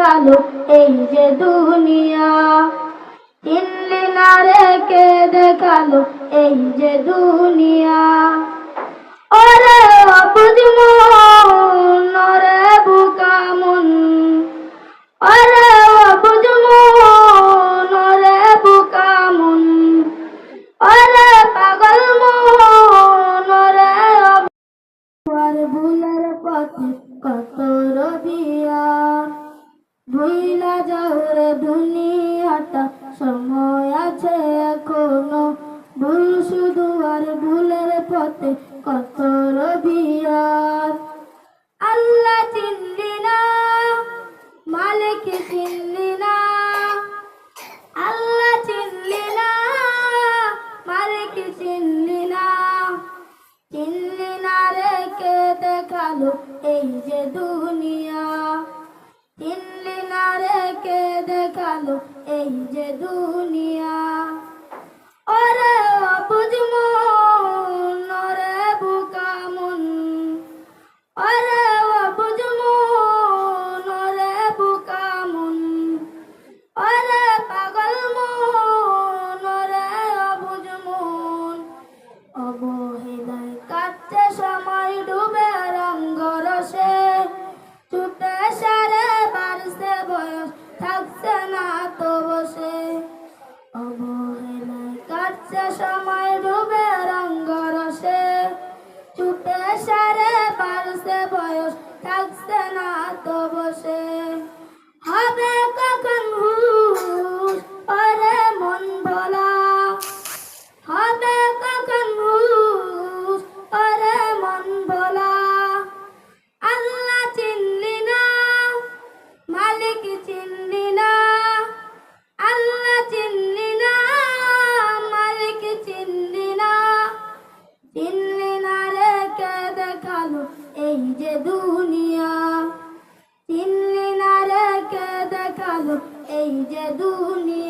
দেখাল এই যে দুনিয়া। চিনলি না রেখে দেখাল এই যে দুনিয়া। ওরে অবুঝ মন, ওরে বুকা মন। ওরে অবুঝ মন, ওরে বুকা ওরে পাগল আর ভুলার পথে কত রবিয়া ভুইলা যাও রে দুনিয়াটা সময় আছে এখনও। ভুল শুধু আর ভুলের পথে কত রবিয়ার। আল্লাহ চিনলি না, মালিক চিনলি না। আল্লাহ চিনলি না, মালিক চিনলি না। চিনলি না রেখে দেখাল এই যে দুনিয়া। চিনলি না রেখে দেখাল এই যে দুনিয়া থাকছে না তো বসে হবে যে দুনিয়া। চিনলি না রেখে দেখাল এই যে দুনিয়া।